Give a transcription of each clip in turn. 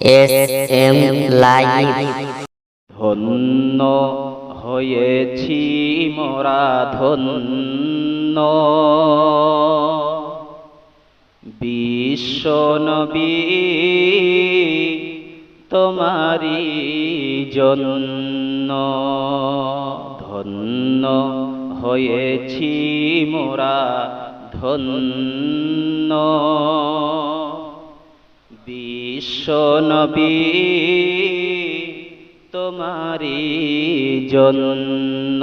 S M ধন্য হয়েছি মোরা ধন্য। বিশ্ব নবী তোমারি জন্য ধন্য হয়েছি মোরা ধন্য। বিশ্ব নবী তোমারি জন্য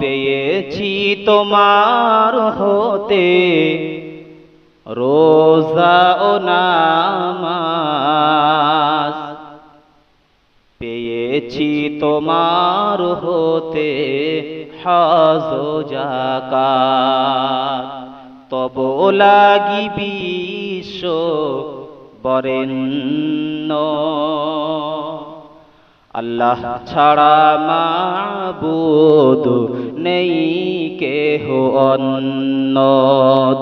পেয়েছি তোমার হতে। রোজা ও নামাজ পেয়েছি তোমার হতে। হজ জাকাত তব লাগি বিশ্ব বরেণ্য আল্লাহ ছাড়া মাবুদ নেই, কেহ অন্য।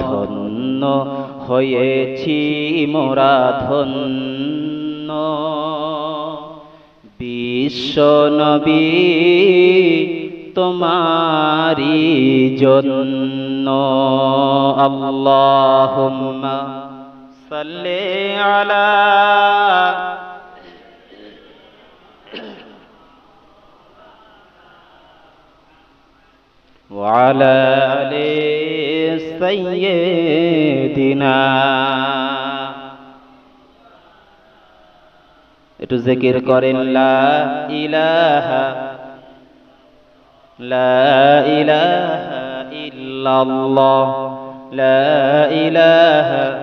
ধন্য হয়েছি মোরা ধন্য। বিশ্ব নবী তোমারি জন্য। আল্লাহুম্মা সাল্লি আলা وعلى آل سيدنا একটু জিকির করেন লা ইলাহা লা ইলাহা ইল্লাল্লাহ লা ইলাহা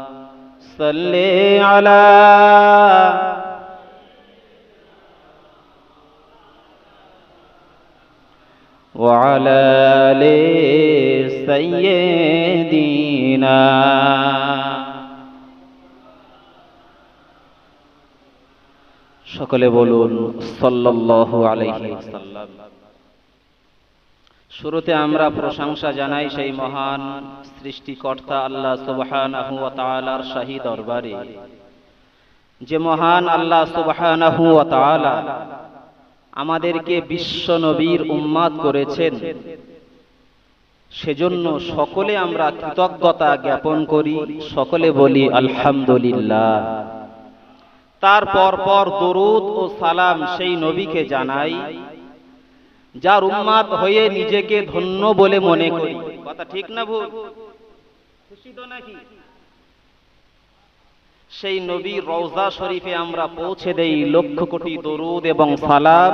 صل على وعلى آل سيدنا সকলে বলুন সাল্লাল্লাহু আলাইহি ওয়াসাল্লাম শুরুতে আমরা প্রশংসা জানাই সেই মহান সৃষ্টিকর্তা আল্লাহ সুবহানাহু ওয়া শাহী দরবারে। যে মহান আল্লাহ সুবহানাহু ওয়া আমাদেরকে বিশ্ব নবীর উম্মাদ করেছেন, সেজন্য সকলে আমরা কৃতজ্ঞতা জ্ঞাপন করি, সকলে বলি আলহামদুলিল্লাহ। তার পর পর দরুদ ও সালাম সেই নবীকে জানাই যার উম্মাদ হয়ে নিজেকে ধন্য বলে মনে করি। কথা ঠিক না ভুল? নাকি? সেই নবী রওজা শরীফে আমরা পৌঁছে দেই লক্ষ কোটি দরুদ এবং সালাম।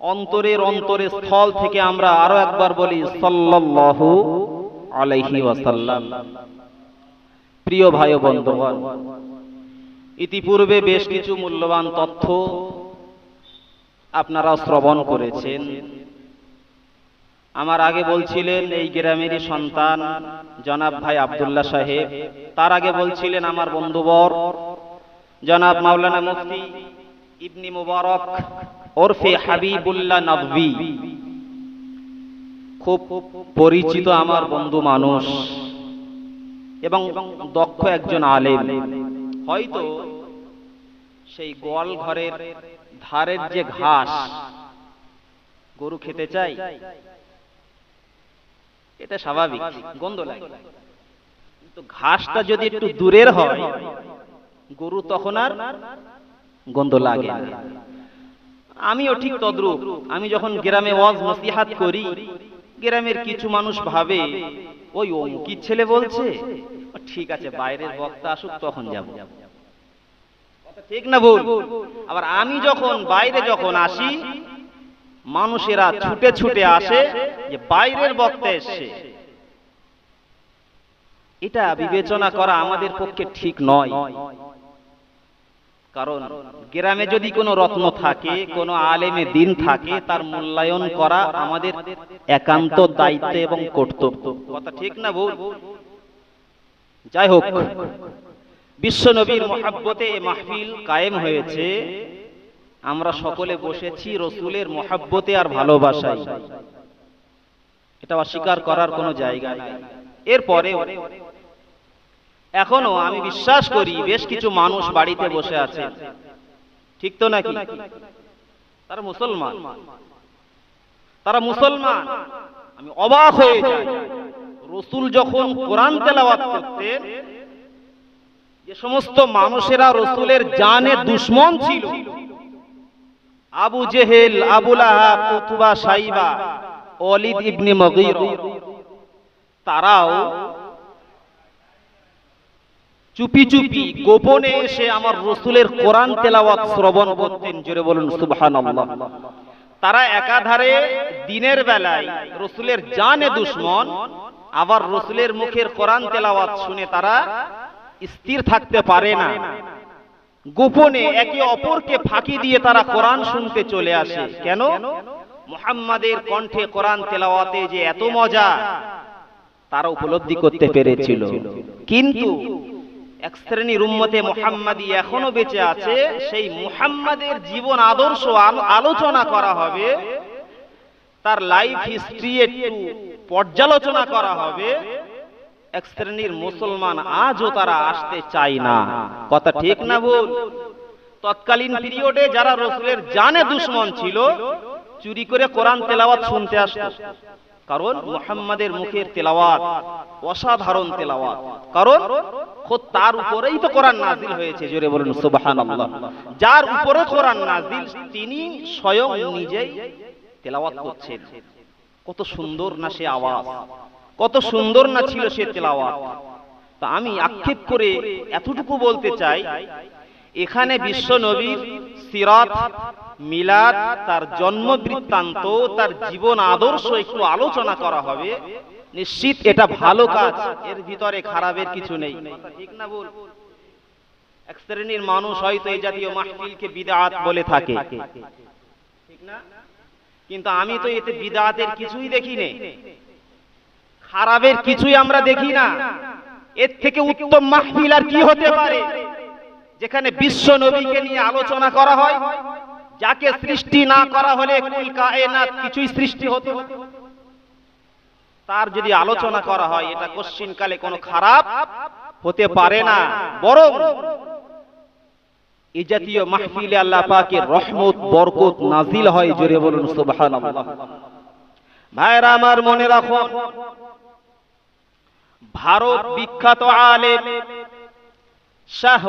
অন্তরের অন্তরে স্থল থেকে আমরা আরও একবার বলি সাল্লাল্লাহু আলাইহি ওয়াসাল্লাম। প্রিয় ভাই বন্ধুগণ, ইতিপূর্বে বেশ কিছু মূল্যবান তথ্য আপনারা শ্রবণ করেছেন। আমার আগে বলছিলেন এই গ্রামেরই সন্তান, জনাব ভাই আবদুল্লাহ সাহেব। তার আগে বলছিলেন আমার বন্ধুবর, জনাব মাওলানা মুফতি ইবনি মুবারক, ওরফে হাবিবুল্লাহ নবী খুব পরিচিত আমার বন্ধু মানুষ এবং দক্ষ একজন আলেম। হয়তো সেই গোয়াল ঘরের ধারের যে ঘাস গরু খেতে চাই এটা স্বাভাবিক গন্ধ লাগে। কিন্তু ঘাসটা যদি একটু দূরের হয় গরু তখন আর গন্ধ লাগে আমিও ঠিক তদ্রুপ। আমি যখন গ্রামে ওয়াজ নসিহাত করি গ্রামের কিছু মানুষ ভাবে ওই অঙ্কিত ছেলে বলছে ঠিক আছে বাইরের বক্তা আসুক তখন যাব যাব। ঠিক না ভুল? আবার আমি যখন বাইরে যখন আসি মানুষেরা ছুটে ছুটে আসে যে বাইরের বক্তা এসছে এটা বিবেচনা করা আমাদের পক্ষে ঠিক নয়। কারণ গ্রামে যদি কোনো রত্ন থাকে কোনো আলেমে দিন থাকে তার মূল্যায়ন করা আমাদের একান্ত দায়িত্ব এবং কর্তব্য। কথা ঠিক না ভুল? যাই হোক। বিশ্ব নবীর মহাব্বতে মাহফিল কায়েম হয়েছে। আমরা সকলে বসেছি রসুলের মহাব্বতে আর ভালোবাসায়। এটা অস্বীকার করার কোনো জায়গা নাই। এরপরে এখনও আমি বিশ্বাস করি বেশ কিছু মানুষ বাড়িতে বসে আছে ঠিক তো নাকি? তারা মুসলমান। তারা মুসলমান। আমি অবাক হয়ে যাই। রসুল যখন কোরআন তেলাওয়াত করতেন যে সমস্ত মানুষেরা রসুলের জানে দুশ্মন ছিল। আবু জেহেল, আবুল আহাব সাইবা অলিদ ইবনে মগীর, তারাও চুপি চুপি গোপনে এসে আমার রসুলের কোরআন তেলাওয়াত শ্রবণ করতেন, জোরে বলুন, সুবহানাল্লাহ। তারা একাধারে দিনের বেলায় রসুলের জানে দুশ্মন, আবার রসুলের মুখের কোরআন তেলাওয়াত শুনে তারা স্থির থাকতে পারে না। গোপনে একে অপরকে ফাঁকি দিয়ে তারা কোরআন শুনতে চলে আসে। কেন? মুহাম্মাদের কণ্ঠে কোরআন তেলাওয়াতে যে এত মজা, তারা উপলব্ধি করতে পেরেছিল। কিন্তু এক শ্রেণির উম্মতে মুহাম্মাদি এখনও বেঁচে আছে। সেই মুহাম্মাদের জীবন আদর্শ আলোচনা করা হবে। তার লাইফ হিস্ট্রি একটু পর্যালোচনা করা হবে। এক শ্রেণির মুসলমান আজও তারা আসতে চায় না। কথা ঠিক না ভুল? তৎকালীন পিরিয়ডে যারা রসুলের জানে দুশ্মন ছিল চুরি করে কোরআন তেলাওয়াত শুনতে আসতো। কারণ মুহাম্মাদের মুখের তেলাওয়াত অসাধারণ তেলাওয়াত। কারণ খোদ তার উপরেই তো কোরআন নাজিল হয়েছে জোরে বলুন সুবহানাল্লাহ। যার উপরে কোরআন নাজিল তিনি স্বয়ং নিজেই তেলাওয়াত করছেন। কত সুন্দর না সে আওয়াজ। কত সুন্দর না ছিল সে তেলাওয়াত। তা আমি আক্ষেপ করে এতটুকু বলতে চাই এখানে বিশ্ব নবীর সিরাত মিলাদ তার জন্ম বৃত্তান্ত তার জীবন আদর্শ একটু আলোচনা করা হবে। নিশ্চিত এটা ভালো কাজ। এর ভিতরে খারাপের কিছু নেই। ঠিক না বল? এক শ্রেণির মানুষ হয়তো এই জাতীয় মাহফিলকে বিদআত বলে থাকে। ঠিক না? কিন্তু আমি তো এতে বিদআতের কিছুই দেখি নে। খারাপের কিছুই আমরা দেখি না। এর থেকে উত্তম মাহফিল আর কি হতে পারে? যেখানে বিশ্ব নবীকে নিয়ে আলোচনা করা হয়, যাকে সৃষ্টি না করা হলে কুল কায়নাত কিছুই সৃষ্টি হতো। তার যদি আলোচনা করা হয়, এটা কোশ্চিন কালে কোনো খারাপ হতে পারে না। বরং এই জাতীয় মাহফিলে আল্লাহ পাকের রহমত, বরকত নাজিল হয় জোরে বলুন সুবহানাল্লাহ। ভাইরা আমার মনে রাখুন ভারত বিখ্যাত আলেম শাহ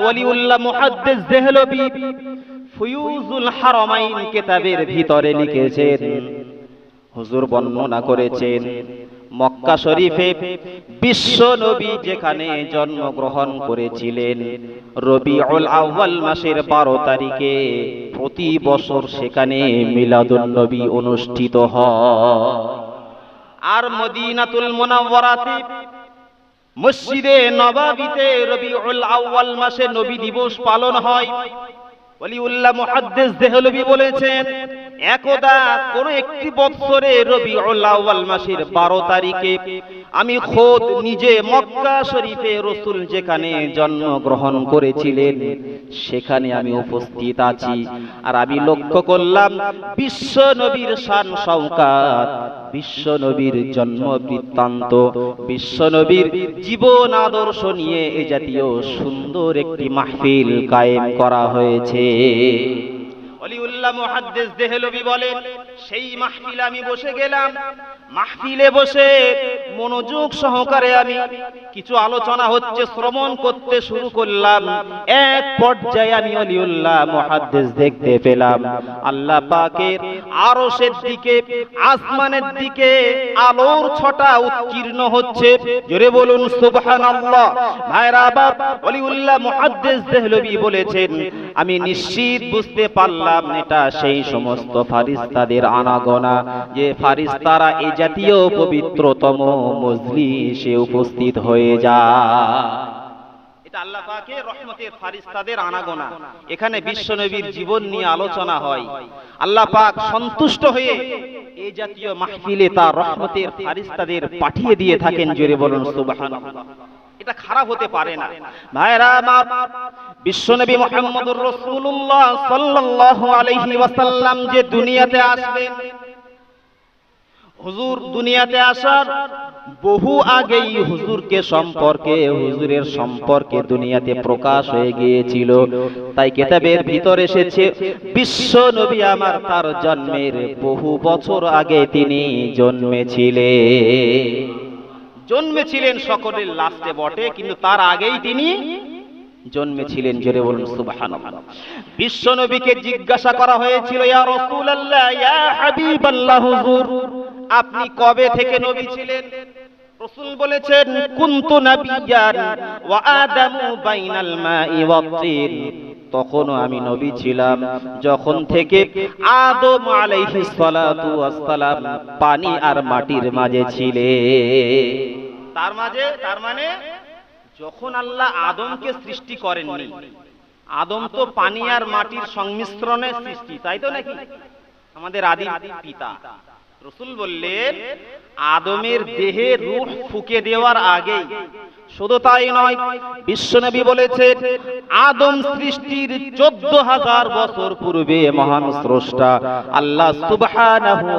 মুহাদ্দিস ফুয়ুজুল হারামাইন কিতাবের ভিতরে লিখেছেন। হুজুর বর্ণনা করেছেন, মক্কা শরীফে বিশ্ব নবী যেখানে জন্মগ্রহণ করেছিলেন, রবিউল আউয়াল মাসের বারো তারিখে প্রতি বছর সেখানে মিলাদুন নবী অনুষ্ঠিত হয়। আর মদিনাতুল মুনাওয়ারাতে মসজিদে নবাবিতে রবিউল আউয়াল মাসে নবী দিবস পালন হয়। ওলিউল্লাহ মুহাদ্দিস দেহলবি বলেছেন একদা কোন একটি বৎসরে আউয়াল মাসের 12 তারিখে আমি খোদ নিজে মক্কা শরীফে রসুল যেখানে জন্মগ্রহণ করেছিলেন, সেখানে আমি উপস্থিত আছি। আর আমি লক্ষ্য করলাম বিশ্ব নবীর শান সৌকাত বিশ্ব নবীর জন্ম বৃত্তান্ত, বিশ্ব নবীর জীবন আদর্শ নিয়ে এ জাতীয় সুন্দর একটি মাহফিল কায়েম করা হয়েছে। অলিউল্লাহ মুহাদ্দিস দেহলভী বলেন সেই মাহফিলে আমি বসে গেলাম। মাহফিলে বসে মনোযোগ সহকারে আমি কিছু আলোচনা হচ্ছে, শ্রবণ করতে শুরু করলাম। এক পর্যায়ে আমি অলিউল্লাহ মুহাদ্দিস দেখতে পেলাম। আল্লাহ পাকের আরশের দিকে, আসমানের দিকে আলোর ছটা উৎকীর্ণ হচ্ছে। জোরে বলুন, সুবহানাল্লাহ। ভাইরা, বাপ ওলিউল্লাহ মুহাদ্দিস দেহলভী বলেছেন, আমি নিশ্চিত বুঝতে পারলাম, এটা সেই সমস্ত ফারিস্তাদের আনাগোনা, যে ফারিস্তারা এই জাতীয় পবিত্রতম মজলিসে উপস্থিত হয়ে এটা আল্লাহ রহমতের ফারিস্তাদের আনাগোনা। এখানে বিশ্বনবীর জীবন নিয়ে আলোচনা হয়। আল্লাহ পাক সন্তুষ্ট হয়ে এই জাতীয় মাহফিলে তার রহমতের ফারিস্তাদের পাঠিয়ে দিয়ে থাকেন, জোরে বলুন এটা খারাপ হতে পারে না। ভাইরা আমার বিশ্বনবী মুহাম্মদুর রাসূলুল্লাহ সাল্লাল্লাহু আলাইহি ওয়াসাল্লাম যে দুনিয়াতে আসবেন হুজুর দুনিয়াতে আসার বহু আগেই হুজুরকে সম্পর্কে হুজুরের সম্পর্কে দুনিয়াতে প্রকাশ হয়ে গিয়েছিল। তাই কেতাবের ভিতর এসেছে বিশ্ব নবী আমার তার জন্মের বহু বছর আগে তিনি জন্মেছিলেন। জন্মেছিলেন সকলের লাস্টে বটে, কিন্তু তার আগেই তিনি জন্মেছিলেন, জোরে বলুন, সুবহানাল্লাহ। বিশ্ব নবীকে জিজ্ঞাসা করা হয়েছিল আপনি কবে থেকে নবী ছিলেন? রাসূল বলেছেন, কুনতু নাবিয়ান ওয়া আদামু বাইনাল মাই ওয়াত-তিন। তখনও আমি নবী ছিলাম। যখন থেকে আদম আলাইহিস পানি আর মাটির মাঝে ছিলে। তার মাঝে, তার মানে যখন আল্লাহ আদমকে সৃষ্টি করেননি, আদম তো পানি আর মাটির সংমিশ্রণে সৃষ্টি, তাই তো নাকি? আমাদের আদি পিতা। রসুল বললেন, আদমের দেহে রূহ ফুকে দেওয়ার আগে শুধু তাই নয়, বিশ্বনবী বলেছেন, আদম সৃষ্টির চোদ্দ হাজার বছর পূর্বে মহান স্রষ্টা আল্লাহ সুবহানাহু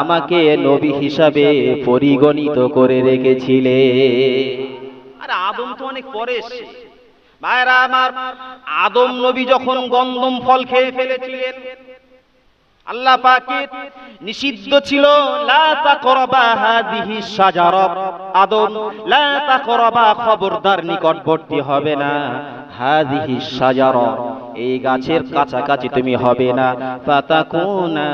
আমাকে নবী হিসাবে পরিগণিত করে রেখেছিলেন। আরে আদম তো অনেক পরে ভাইরা আমার, আদম নবী যখন গন্ধম ফল খেয়ে ফেলেছিলেন আল্লাহ পাকের নিষিদ্ধ ছিল, লা তাকরাবা হাদিহি শাজারা আদম লা তাকরাবা খবরদার নিকটবর্তী হবে না হাদিহি শাজারা এই গাছের কাছাকাছি তুমি হবে না ফাতাকুনা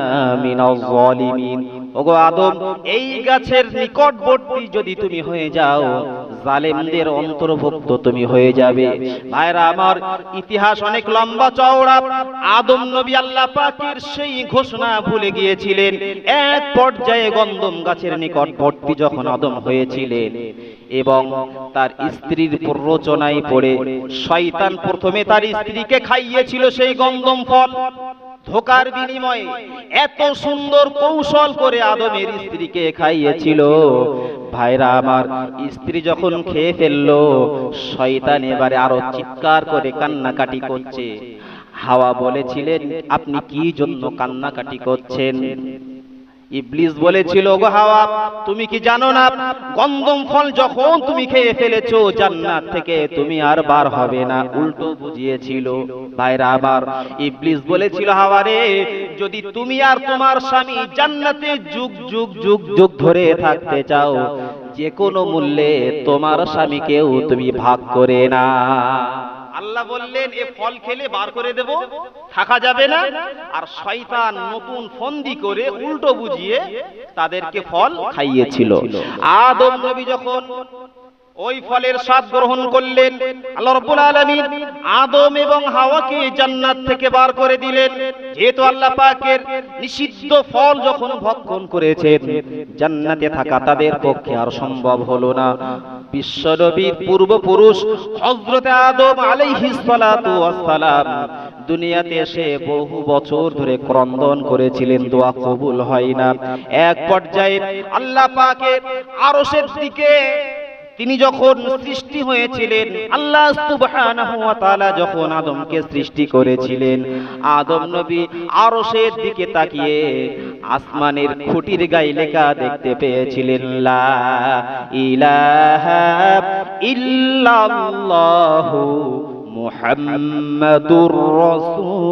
মিনাজ জালিমিন ওগো আদম, এই গাছের নিকটবর্তী যদি তুমি হয়ে যাও জালেমদের অন্তর্ভুক্ত তুমি হয়ে যাবে। ভাইরা, আমার ইতিহাস অনেক লম্বা চওড়া। আদম নবী আল্লাহ পাকের সেই ঘোষণা ভুলে গিয়েছিলেন। এক পর্যায়ে গন্ধম গাছের নিকটবর্তী যখন আদম হয়েছিলেন এবং তার স্ত্রীর প্ররোচনায় পড়ে শয়তান প্রথমে তার স্ত্রীকে খাইয়েছিল সেই গন্ধম ফল। ধোকার বিনিময়ে এত সুন্দর কৌশল করে আদমের স্ত্রীকে খাইয়েছিল। ভাইরা, আমার স্ত্রী যখন খেয়ে ফেলল, শয়তান এবারে আরও চিৎকার করে কান্নাকাটি করছে। হাওয়া বলেছিলেন, আপনি কি জন্য কান্নাকাটি করছেন? ইবলিস বলেছিল গো হাওয়া তুমি কি জানো না গন্ধম ফল যখন তুমি খেয়ে ফেলেছো, জান্নাত থেকে তুমি আর বার হবে না। উল্টো বুঝিয়েছিল ভাইরা আবার। ইবলিস বলেছিল হাওয়া রে যদি তুমি আর তোমার স্বামী জান্নাতে যুগ যুগ যুগ যুগ ধরে থাকতে চাও, যে কোনো মূল্যে তোমার স্বামীকেও তুমি ভাগ করে না আল্লাহ বললেন, এ ফল খেলে বার করে দেব, থাকা যাবে না। আর শয়তান নতুন ফন্দি করে উল্টো বুঝিয়ে তাদেরকে ফল খাইয়েছিল। আদম নবী যখন ওই ফলের স্বাদ গ্রহণ করলেন, আল্লাহ রাব্বুল আলামিন আদম এবং হাওয়াকে জান্নাত থেকে বার করে দিলেন। যেহেতু আল্লাহ পাকের নিষিদ্ধ ফল যখন ভক্ষণ করেছেন, জান্নাতে থাকা তাদের পক্ষে আর সম্ভব হলো না। বিশ্বনবীর পূর্বপুরুষ হজরত আদম আলাইহিস সালাতু ওয়াসসালাম দুনিয়াতে এসে বহু বছর ধরে ক্রন্দন করেছিলেন, দোয়া কবুল হয় না। এক পর্যায়ে আল্লাহ পাকের আরশের দিকে তিনি যখন সৃষ্টি হয়েছিলেন, আল্লাহ যখন আদমকে সৃষ্টি করেছিলেন, আদম নবী আরশের দিকে তাকিয়ে আসমানের খুঁটির গায়ে লেখা দেখতে পেয়েছিলেন, লা ইলাহা মুহাম্মাদুর রাসূলুল্লাহ।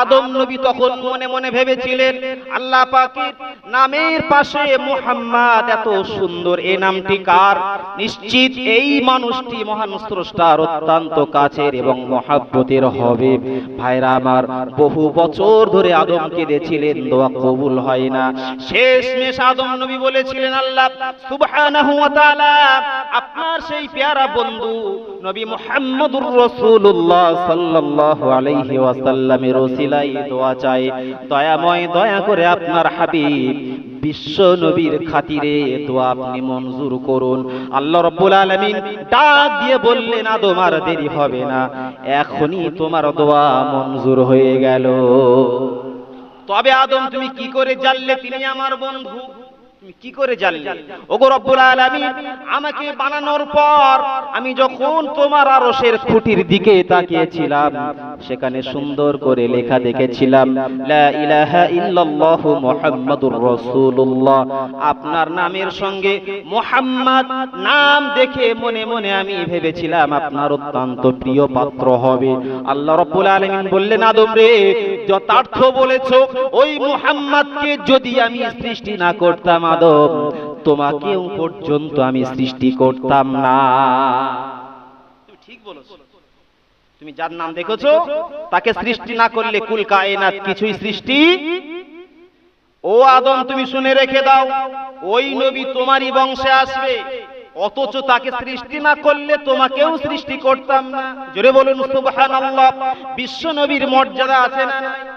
আদম নবী তখন মনে মনে ভেবেছিলেন, আল্লাহ পাকের নামের পাশে মুহাম্মদ এত সুন্দর। এই নামটি কার? নিশ্চিত এই মানুষটি মহান স্রষ্টার অত্যন্ত কাছের এবং মহাব্বতের হবে ভাইরা আমার, বহু বছর ধরে আদম কেঁদেছিলেন, দোয়া কবুল হয় না। শেষ মেশ আদম নবী বলেছিলেন, আল্লাহ সুবহানাহু ওয়া তাআলা, আপনার সেই পেয়ারা বন্ধু নবী মুহাম্মদুর রাসূলুল্লাহ সাল্লাল্লাহু আলাইহি ওয়াসাল্লামের ওসিলায় দোয়া চাই দয়াময় দয়া করে আপনার হাবিব, বিশ্ব নবীর খাতিরে দোয়া আপনি মঞ্জুর করুন। আল্লাহ রব্বুল আলামিন ডাক দিয়ে বললেন, আদম, আর দেরি হবে না। এখনই তোমার দোয়া মঞ্জুর হয়ে গেল। তবে আদম, তুমি কি করে জানলে? তিনি আমার বন্ধু। কি করে জানলে? ওগো রব্বুল আলামিন, আমাকে বানানোর পর আমি যখন তোমার আরশের খুঁটির দিকে তাকিয়েছিলাম, সেখানে সুন্দর করে লেখা দেখেছিলাম, লা ইলাহা ইল্লাল্লাহ মুহাম্মাদুর রাসূলুল্লাহ। আপনার নামের সঙ্গে মুহাম্মদ নাম দেখে মনে মনে আমি ভেবেছিলাম আপনার অত্যন্ত প্রিয় পাত্র হবে। আল্লাহ রাব্বুল আলামিন বললেন, আদম রে, যথার্থ বলেছ, ওই মুহাম্মদকে যদি আমি সৃষ্টি না করতাম আদম তোমাকেও পর্যন্ত আমি সৃষ্টি করতাম না। ঠিক বলেছ। তুমি যার নাম দেখেছ, তাকে সৃষ্টি না করলে কুল কায়নাত কিছুই সৃষ্টি? ও আদম, তুমি শুনে রেখে দাও, ওই নবী তোমারই বংশে আসবে। অথচ তাকে সৃষ্টি না করলে তোমাকেও সৃষ্টি করতাম না। জোরে বলুন, সুবহানাল্লাহ, বিশ্ব নবীর মর্যাদা আছে না নাই?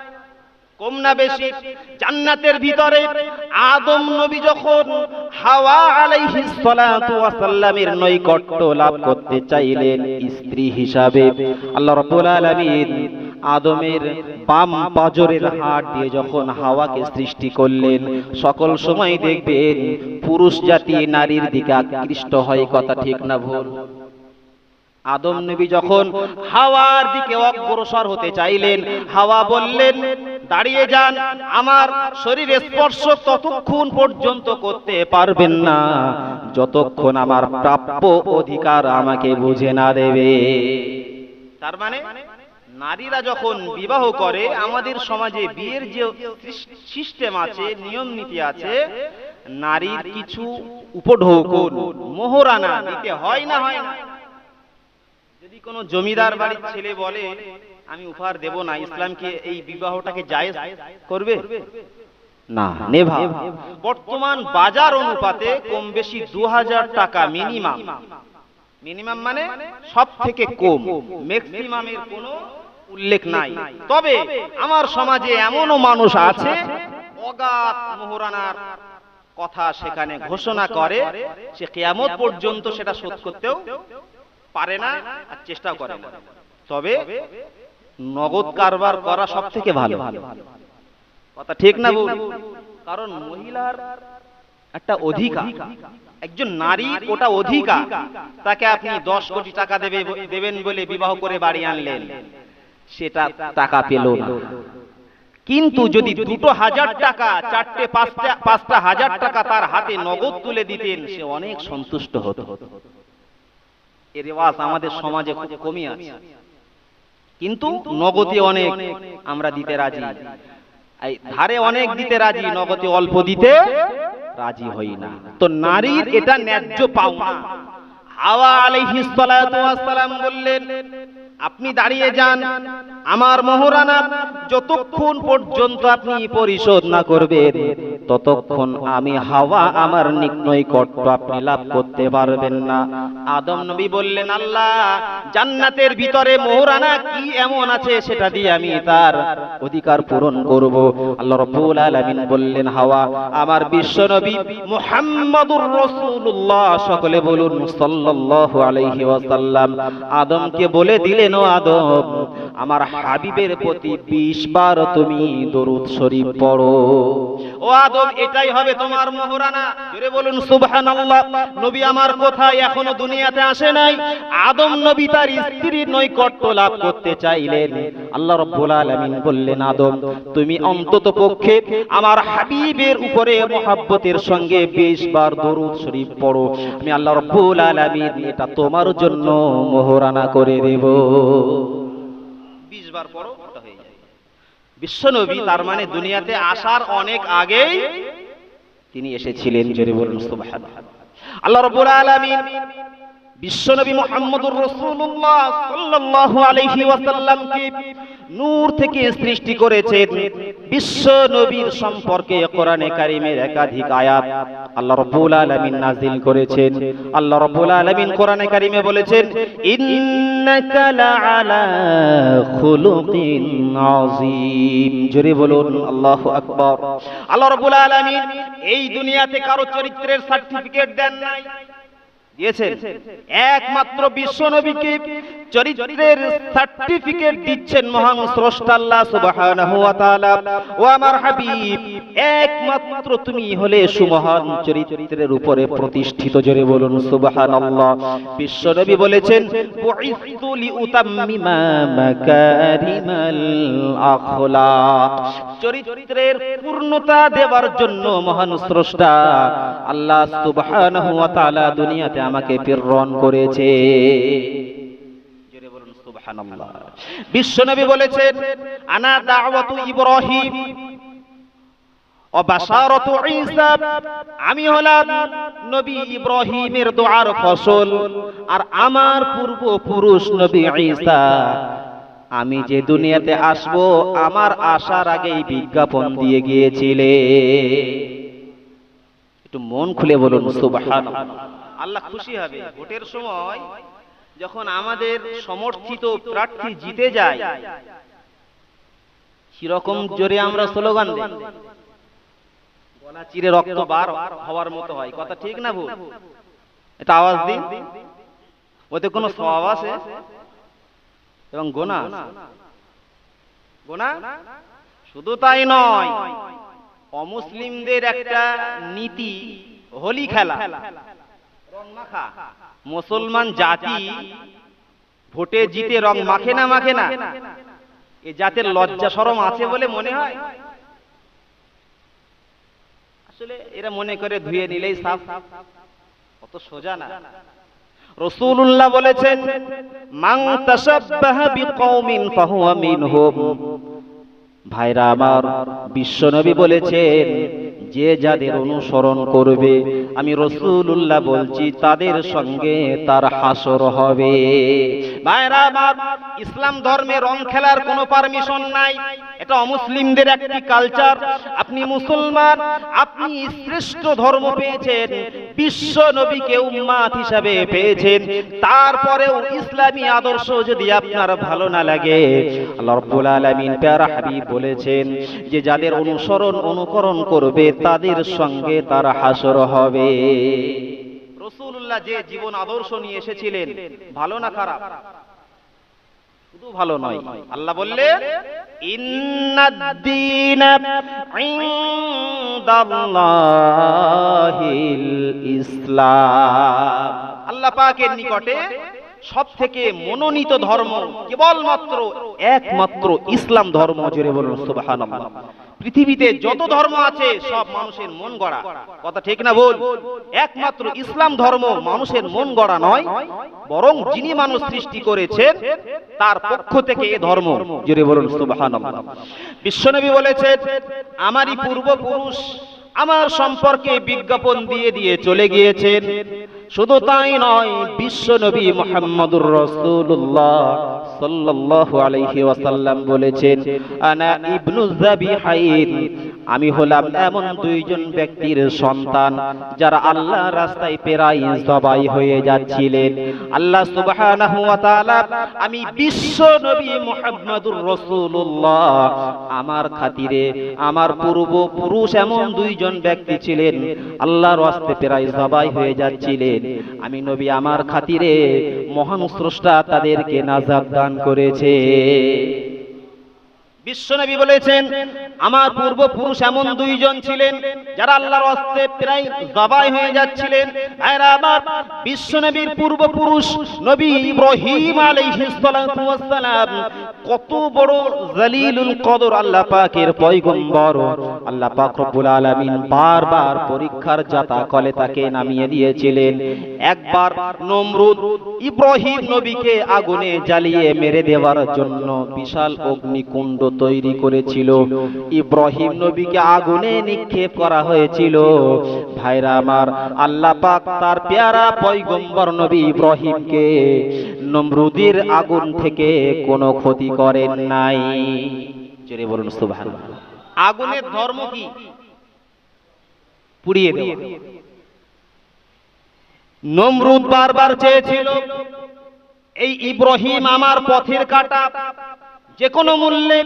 কম না বেশি, জান্নাতের ভিতরে আদম নবী যখন হাওয়া আলাইহিস সালাতু ওয়াস সালামের নৈকট্য লাভ করতে চাইলেন স্ত্রী হিসাবে, আল্লাহ রাব্বুল আলামিন আদমের বাম পাজরের হাড় দিয়ে যখন হাওয়াকে সৃষ্টি করলেন, সকল সময় দেখবেন পুরুষ জাতি নারীর দিকে আকৃষ্ট হয়, কথা ঠিক না ভুল? আদম নবী যখন হাওয়ার দিকে অগ্রসর হতে চাইলেন, হাওয়া বললেন দাঁড়িয়ে যান, আমার শরীরে স্পর্শ ততক্ষণ পর্যন্ত করতে পারবেন না। যতক্ষণ আমার প্রাপ্য অধিকার আমাকে বুঝে না দেবে। তার মানে নারীরা যখন বিবাহ করে, আমাদের সমাজে বিয়ের যে সিস্টেম আছে, নিয়ম নীতি আছে, নারীর কিছু উপঢৌকন, মোহরানা দিতে হয় না। হয় না যদি কোনো জমিদার বাড়ির ছেলে বলে আমি উপহার দেব না। ইসলাম কি এই বিবাহটাকে জায়েজ করবে? না নেভা। বর্তমান বাজার অনুপাতে কম বেশি দু টাকা মিনিমাম। মিনিমাম। মানে সব থেকে কম। ম্যাক্সিমামের কোনো উল্লেখ নাই। তবে আমার সমাজে এমনও মানুষ আছে অগাধ মোহরানার কথা সেখানে ঘোষণা করে সে কেয়ামত পর্যন্ত সেটা শোধ করতেও পারে না আর চেষ্টাও করে না। তবে নগদ কারবার করা সব থেকে ভালো। কথা ঠিক না কারণ মহিলার একটা অধিকার। একজন নারী ওটা অধিকার। তাকে আপনি দশ কোটি টাকা দেবে দেবেন বলে বিবাহ করে বাড়ি আনলেন। সেটা টাকা পেল কিন্তু যদি দুটো হাজার টাকা, চারটে, পাঁচটা পাঁচটা হাজার টাকা তার হাতে নগদ তুলে দিতেন, সে অনেক সন্তুষ্ট হতো। এর রেওয়াজ আমাদের সমাজে খুব কমই আছে। কিন্তু নগদে অনেক আমরা দিতে রাজি। এই ধারে অনেক দিতে রাজি নগদে অল্প দিতে রাজি হই না। তো নারীর এটা ন্যায্য পাওনা। হাওয়া আলাইহিস সালাতু ওয়াস সালাম বললেন আপনি দাঁড়িয়ে যান। আমার মোহরানা যতক্ষণ পর্যন্ত আপনি পরিশোধ না করবেন, ততক্ষণ আমি হাওয়া আমার নিকনৈকট্য আপনি লাভ করতে পারবেন না। আদম নবী বললেন, আল্লাহ, জান্নাতের ভিতরে মোহরানা কি এমন আছে সেটা দিয়ে আমি তার অধিকার পূরণ করব। আল্লাহ রাব্বুল আলামিন বললেন, হাওয়া, আমার বিশ্ব নবী মুহাম্মাদুর রাসূলুল্লাহ। সকলে বলুন, সাল্লাল্লাহু আলাইহি ওয়াসাল্লাম। আদমকে বলে দিলেন ও আদম আমার হাবিবের প্রতি 20 বার তুমি দরুদ শরীফ পড়ো। ও আদম এটাই হবে তোমার মোহরানা। জোরে বলুন, সুবহানাল্লাহ। নবী আমার কোথায়? এখনও দুনিয়াতে আসে নাই। আদম নবী তার স্ত্রীর নৈকট্য লাভ করতে চাইলেন। আল্লাহ রাব্বুল আলামিন বললেন, আদম, তুমি অন্তত পক্ষে আমার হাবিবের উপরে মহাব্বতের সঙ্গে 20 বার দরুদ শরীফ পড়ো। আমি আল্লাহ রাব্বুল আলামিন এটা তোমার জন্য মোহরানা করে দেব। 20 বার তার মানে দুনিয়াতে আসার অনেক আগেই তিনি এসেছিলেন জোরে বলুন আল্লাহ রাব্বুল আলামিন বিশ্বনবী মুহাম্মদুর রাসূলুল্লাহ সাল্লাল্লাহু আলাইহি ওয়াসাল্লামকে নূর থেকে সৃষ্টি করেছেন বিশ্ব নবীর সম্পর্কে কোরআনে কারিমের একাধিক আয়াত। আল্লাহ রাব্বুল আলামিন নাজিল করেছেন। আল্লাহ রাব্বুল আলামিন কোরআনে কারিমে বলেছেন, ইন্নাকা লাআলা খুলুকিন আযীম। জোরে বলুন, আল্লাহু আকবার। আল্লাহ রাব্বুল আলামিন এই দুনিয়াতে কারও চরিত্রের সার্টিফিকেট দেন নাই। দিয়েছেন। একমাত্র বিশ্ব নবীকে চরিত্রের সার্টিফিকেট দিচ্ছেন মহান স্রষ্টা আল্লাহ সুবহানাহু ওয়া তাআলা। ও আমার হাবিব, একমাত্র তুমি হলে সুমহান চরিত্রের উপরে প্রতিষ্ঠিত। জোরে বলুন, সুবহানাল্লাহ। বিশ্ব নবী বলেছেন বুইসতু লিউতাম্মিমা মাকারিমাল আখলাক চরিত্রের পূর্ণতা দেওয়ার জন্য মহান স্রষ্টা আল্লাহ সুবহানাহু ওয়া তাআলা দুনিয়াতে আমাকে প্রেরণ করেছে। বিশ্বনবী বলেছেন, আনা দাওয়াতু ইব্রাহিম আমি হলাম নবী ইব্রাহিমের দোয়ার ফসল, আর আমার পূর্বপুরুষ নবী ঈসা। আমি যে দুনিয়াতে আসব, আমার আসার আগেই বিজ্ঞাপন দিয়ে গিয়েছিলে। একটু মন খুলে বলুন, সুবহানাল্লাহ। আল্লাহ খুশি হবে। ভোটের সময় যখন আমাদের সমর্থিত প্রার্থী জিতে যায় কীরকম জোরে আমরা স্লোগান দিই। গলা চিরে রক্ত বার হওয়ার মতো হয়। কথা ঠিক না ভুল? এটা আওয়াজ দিন? ওতে কোনো স্বভাব আছে? এবং গোনা? গোনা? শুধু তাই নয় অমুসলিমদের একটা নীতি হোলি খেলা। মুসলমান জাতি ভোটে জিতে রং মাখে না মাখে না। এ জাতের লজ্জা শরম আছে বলে মনে হয়। আসলে এরা মনে করে ধুয়ে নিলেই সাফ। অত সোজা না। রসুল্লাহ বলেছেন মাং তাসাব্বাহা বিকৌমিন ফাহুয়া মিনহুম। ভাইরা আমার বিশ্বনবী বলেছেন যে যাদের অনুসরণ করবে, আমি রসুল্লাহ বলছি, তাদের সঙ্গে তার হাসর হবে। ইসলাম ধর্মে রং খেলার কোনো পারমিশন নাই। এটা অমুসলিমদের একটি কালচার। আপনি মুসলমান, আপনি শ্রেষ্ঠ ধর্ম পেয়েছেন, বিশ্ব নবীকে উম্মাত হিসাবে পেয়েছেন। তারপরেও ইসলামী আদর্শ যদি আপনার ভালো না লাগে, আল্লাহ আলামিন বলেছেন যে, যাদের অনুসরণ, অনুকরণ করবে তাদের সঙ্গে তার হাসর হবে। রসুল্লাহ যে জীবন আদর্শ নিয়ে এসেছিলেন, ভালো না খারাপ? ভালো নয়। আল্লাহ ইনদাল্লাহিল ইসলাম। আল্লাহ পাকের নিকটে সব থেকে মনোনীত ধর্ম কেবলমাত্র একমাত্র ইসলাম ধর্ম জুড়ে বলুন, সুবহানাল্লাহ। পৃথিবীতে যত ধর্ম আছে সব মানুষের মন গড়া। কথা ঠিক না বল একমাত্র ইসলাম ধর্ম মানুষের মন গড়া নয় বরং যিনি মানুষ সৃষ্টি করেছেন তার পক্ষ থেকে এ ধর্ম। জুড়ে বলুন সুবহানাল্লাহ। বিশ্বনবী বলেছেন আমারই পূর্বপুরুষ আমার সম্পর্কে বিজ্ঞাপন দিয়ে দিয়ে চলে গিয়েছেন। শুধু তাই নয়, বিশ্ব নবী মোহাম্মদুর রসুল্লাহ সাল্লাল্লাহু আলাইহি ওয়াসাল্লাম বলেছেন, আনা ইবনু যাবিহাইন। আমি হলাম এমন দুইজন ব্যক্তির সন্তান যারা আল্লাহ রাস্তায় পেরাই জবাই হয়ে যাচ্ছিলেন। আল্লাহ সুবহানাহু ওয়া তাআলা, আমি বিশ্ব নবী মুহাম্মদুর রাসূলুল্লাহ। আমার খাতিরে আমার পূর্ব পুরুষ এমন দুইজন ব্যক্তি ছিলেন, আল্লাহর রাস্তায় পেরাই জবাই হয়ে যাচ্ছিলেন। আমি নবী আমার খাতিরে মহান স্রষ্টা তাদেরকে নাজাদ দান করেছে। বিশ্বনবী বলেছেন, আমার পূর্বপুরুষ এমন দুইজন ছিলেন যারা আল্লাহর হস্তে প্রায় জবাই হয়ে যাচ্ছিলেন। আর আমার বিশ্বনবীর পূর্বপুরুষ নবী ইব্রাহিম আলাইহিস সালাতু ওয়াস সালাম কত বড় জালিলুল কদর আল্লাহ পাকের পয়গম্বর। আল্লাহ পাক রব্বুল আলামিন বারবার পরীক্ষার জাতা কলে তাকে নামিয়ে দিয়েছিলেন। একবার নমরুদ ইব্রাহিম নবীকে আগুনে জ্বালিয়ে মেরে দেওয়ার জন্য বিশাল অগ্নিকুণ্ড তৈরি করেছিল। ইব্রাহিম নবীকে আগুনে নিক্ষেপ করা হয়েছিল। ভাইরা আমার, আল্লাহ পাক তার পেয়ারা পয়গম্বর নবী ইব্রাহিমকে নমরুদের আগুন থেকে কোনো ক্ষতি করেন নাই। জোরে বলুন, সুবহানাল্লাহ। আগুনের ধর্ম কি? পুড়িয়ে দেওয়া। নমরুদ বারবার চেয়েছিল, এই ইব্রাহিম আমার পথের কাটা যে কোনো মূল্যে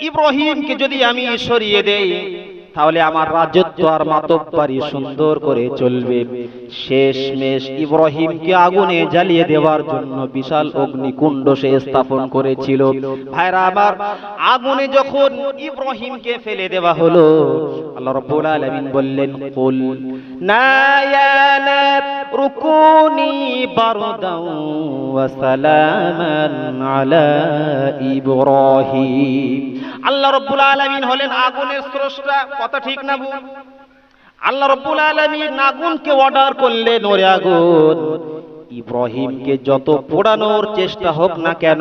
ইব্রাহিমকে যদি আমি সরিয়ে দেই তাহলে আমার রাজত্ব আর মাতব্বারি সুন্দর করে চলবে। শেষ মেশ ইব্রাহিমকে আগুনে জ্বালিয়ে দেওয়ার জন্য বিশাল অগ্নিকুণ্ড সে স্থাপন করেছিল। ভাইরা আমার, আগুনে যখন ইব্রাহিমকে ফেলে দেওয়া হলো, আল্লাহ রাব্বুল আলামিন বললেন, কুল না ইয়া নার রুকুনি বারদাও ওয়া সালামান আলা ইব্রাহিম। আল্লাহ রব্বুল আলমিন হলেন আগুনের স্রষ্টা, কথা ঠিক না ভুল? আল্লাহ রব্বুল আলমিন আগুনকে অর্ডার করলেন, ওরে আগুন, ইব্রাহিমকে যত পোড়ানোর চেষ্টা হোক না কেন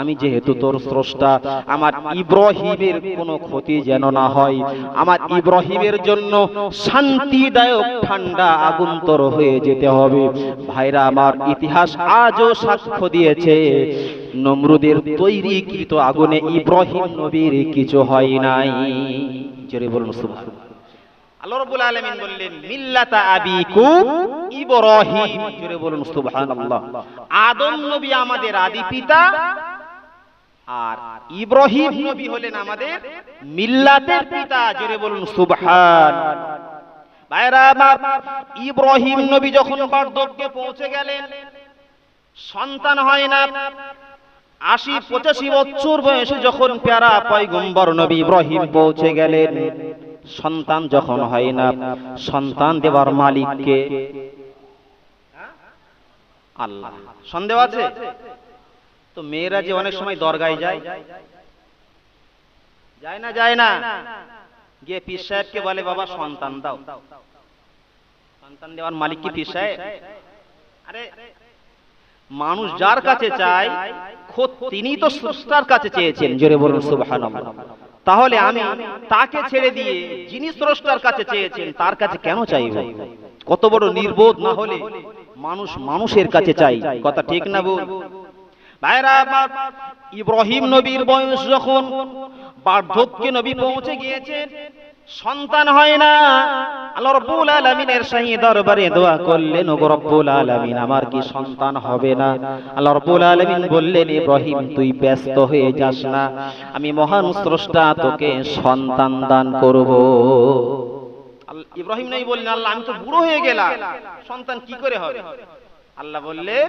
আমি যেহেতু তোর স্রষ্টা, আমার ইব্রাহিমের কোনো ক্ষতি যেন না হয়। আমার ইব্রাহিমের জন্য শান্তিদায়ক ঠান্ডা আগুন তোর হয়ে যেতে হবে। ভাইরা, আমার ইতিহাস আজও সাক্ষ্য দিয়েছে, নমরুদের তৈরিকৃত আগুনে ইব্রাহিম নবীর কিছু হয় নাই। জোরে বলুন, সুবহানাল্লাহ। আল্লাহ রাব্বুল আলামিন বললেন, মিল্লাতা আবিকুম ইব্রাহিম। জোরে বলুন, সুবহানাল্লাহ। আদম নবী আমাদের আদি পিতা আর ইব্রাহিম নবী হলেন আমাদের মিল্লাতের পিতা, জোরে বলুন সুবহান। ভাইরা আমার ইব্রাহিম নবী যখন বার্ধক্যে পৌঁছে গেলেন, সন্তান হয় না। আশি পঁচাশি বছর বয়সে যখন প্যারা পয়গম্বর নবী ইব্রাহিম পৌঁছে গেলেন, সন্তান যখন হয় না, সন্তান দেওয়ার মালিককে? আল্লাহ। সন্দেহ আছে? তো মেয়েরা যে অনেক সময় দরগায় যায়। যায়। না যায় না। গিয়ে পীর সাহেবকে বলে বাবা সন্তান দাও। সন্তান দেওয়ার মালিক কি পীর সাহেব? আরে মানুষ যার কাছে চায় খোদ তিনি তো স্রষ্টার কাছে চেয়েছেন। জোরে বলুন সুবহানাল্লাহ। তাহলে আমি তাকে ছেড়ে দিয়ে যিনি স্রষ্টার কাছে চেয়েছেন তার কাছে কেন চাইব? কত বড় নির্বোধ না হলে মানুষ মানুষের কাছে চাই কথা ঠিক না বল ভাইরা ইব্রাহিম নবীর বয়স যখন বার্ধক্যে নবী পৌঁছে গিয়েছেন, সন্তান হয় না। আল্লাহ রাব্বুল আলামিনের সাহি দরবারে দোয়া করলেন, ওগো রব্বুল আলামিন, আমার কি সন্তান হবে না? আল্লাহ রাব্বুল আলামিন বললেন, ইব্রাহিম, তুই ব্যস্ত হয়ে যাস না। আমি মহান স্রষ্টা, তোকে সন্তান দান করব। ইব্রাহিম নাই বললেন, আল্লাহ, আমি তো বুড়ো হয়ে গেলাম। সন্তান কি করে হবে? আল্লাহ বললেন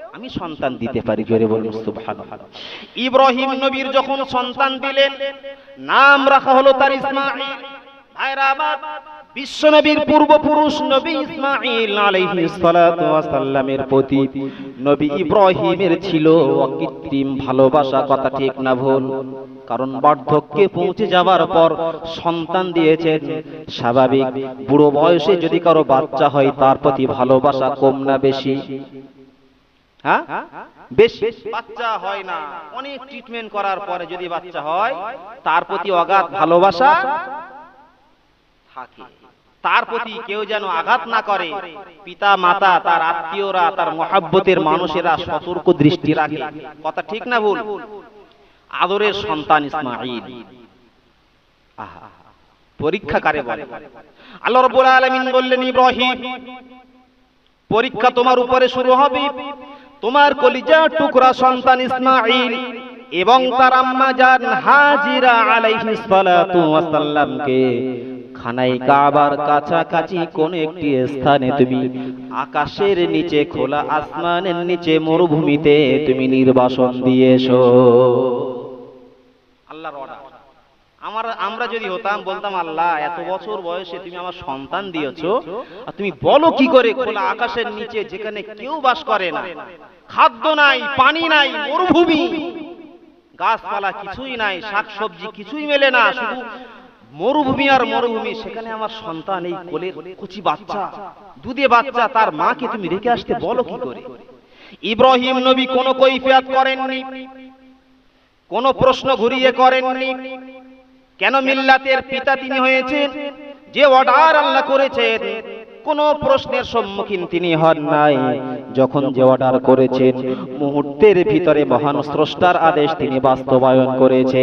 আমি সন্তান দিতে পারি জোরে বলুন সুবহানাল্লাহ। ইব্রাহিম নবীর যখন সন্তান দিলেন নাম রাখা হলো তার ইসমাঈল। ভাইরা আমার বিশ্ব নবীর পূর্বপুরুষ নবী ইসমাঈল আলাইহিস সালাতু ওয়াস সালামের প্রতি। নবী ইব্রাহিমের ছিল অকৃত্রিম ভালোবাসা কথা ঠিক না ভুল। কারণ বার্ধক্যে পৌঁছে যাওয়ার পর সন্তান দিয়েছেন। স্বাভাবিক বুড়ো বয়সে যদি কারও বাচ্চা হয় তার প্রতি ভালোবাসা কম না বেশি। হ্যাঁ? বেশি বাচ্চা হয় না। অনেক ট্রিটমেন্ট করার পরে যদি বাচ্চা হয়, তার প্রতি অগাধ ভালোবাসা থাকে। তার প্রতি কেউ যেন আঘাত না করে। পিতা, মাতা, তার আত্মীয়রা, তার মহাব্বতের মানুষেরা সতর্ক দৃষ্টি রাখে। কথা ঠিক না ভুল? আদরের সন্তান ইসমাঈল। আহা পরীক্ষা কারে বলে। আল্লাহ রাব্বুল আলামিন বললেন, ইব্রাহিম, পরীক্ষা তোমার উপরে শুরু হবে। তোমার কলিজা টুকরা সন্তান ইসমাইল এবং তার আম্মা জান হাজিরা আলাইহিস সালাতু ওয়াসাল্লামকে খানাই কাবার কাছাকাছি কোন একটি স্থানে তুমি আকাশের নিচে খোলা আসমানের নিচে মরুভূমিতে তুমি নির্বাসন দিয়েছ আল্লাহর অর্ডার আমার যদি হতাম, বলতাম, আল্লাহ, এত বছর বয়সে তুমি আমার সন্তান দিয়েছ, আর তুমি বলো কি করে খোলা আকাশের নিচে যেখানে কেউ বাস করে না? খাদ্য নাই, পানি নাই, মরুভূমি। গাছপালা কিছুই নাই, শাকসবজি কিছুই মেলে না, শুধু মরুভূমি আর মরুভূমি। সেখানে আমার সন্তান এই কোলের কুচি বাচ্চা, দুধে বাচ্চা, তার মাকে তুমি রেখে আসতে বলো কি করে? ইব্রাহিম নবী কোনো কৈফিয়াত করেননি, কোন প্রশ্ন ঘুরিয়ে করেননি। কেন মিল্লাতের পিতা তিনি হয়েছেন? যে অর্ডার আল্লাহ করেছেন, কোন প্রশ্নের সম্মুখীন তিনি হন নাই। যখন যে অর্ডার করেছেন, মুহূর্তের ভিতরে মহান স্রষ্টার আদেশ তিনি বাস্তবায়ন করেছে